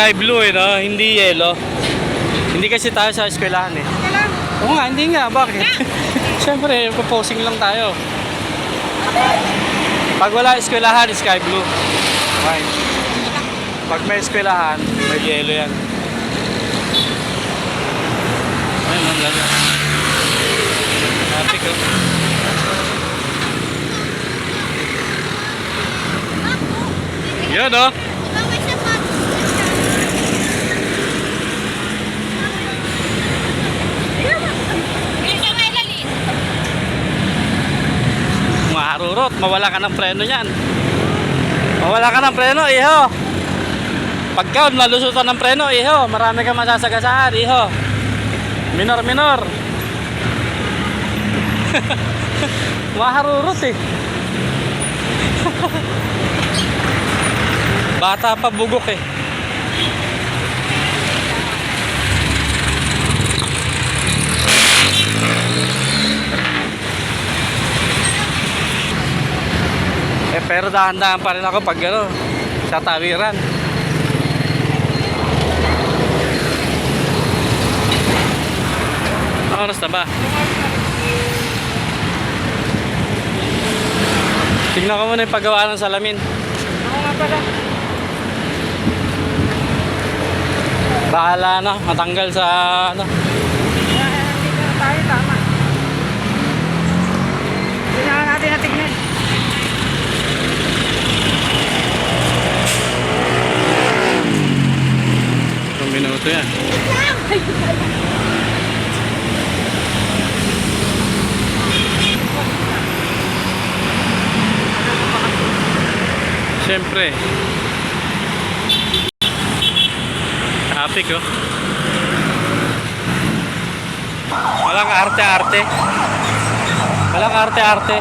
sky blue eh, no? Hindi yellow. Hindi kasi tayo sa eskwelahan eh. Oo nga, hindi nga. Bakit? Siyempre, proposing lang tayo. Pag wala eskwelahan, sky blue. Okay. Pag may eskwelahan, may yellow yan. Ayun, ang lalo. Traffic oh. Yun oh. Marurot, mawala ka ng preno yan. Mawala ka ng preno, iho. Pagka malusutan ng preno, iho. Marami kang masasagasaan, iho. Minor, minor. Maharurot eh. Bata pa bugok eh. Pero dahan-dahan pa rin ako pag ano, sa tawiran. Oras na ba? Tingnan ko muna yung paggawa ng salamin. Ako nga pala. Bahala na, matanggal sa ano. Kaya nandito na tayo, tama. Hindi na natin natignan. Itong minuto yan. Siyempre. Traffic oh. Walang arte-arte. Walang arte-arte.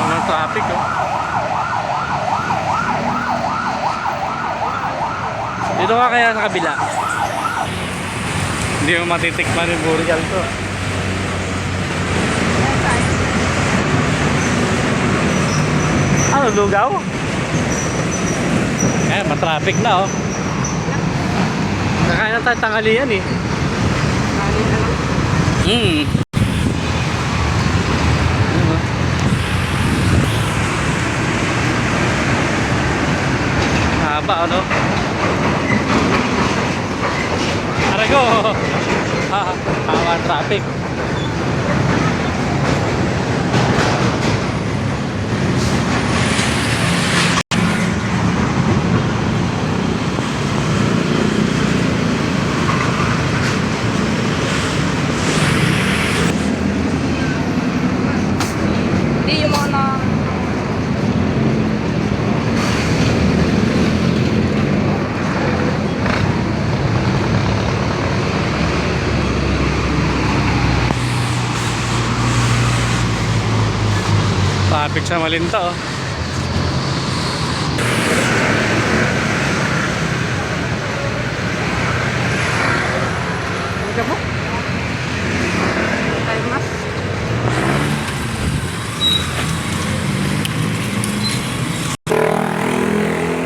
Walang traffic oh. Dito ka kaya sa kabila. Hindi mo matitikman yung burial to. Ano, lugaw? Eh, matraffic na oh. Nakain na tayo tanghalian eh. Hmm. Ano? Haba ano? Ko! Ha, hawa traffic. Hindi yung mga na... Traffic sa Malinta oh.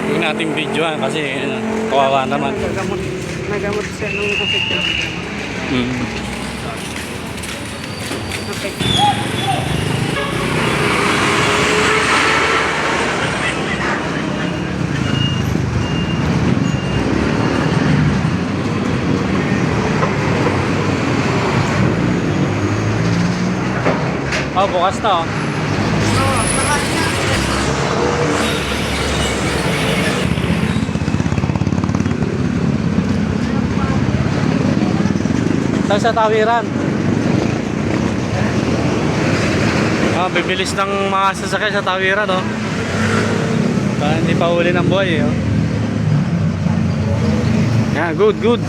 Huwag nating videoan kasi ano, kawawa naman. Nagamot. Nagamot siya nung niya. Hmm. Okay. Oh, bukas niya. Tayo sa tawiran. Ah, bibilis ng mga sasakyan sa tawiran, oh. Para hindi pa huli ng buhay, eh, oh. Yeah, good, good.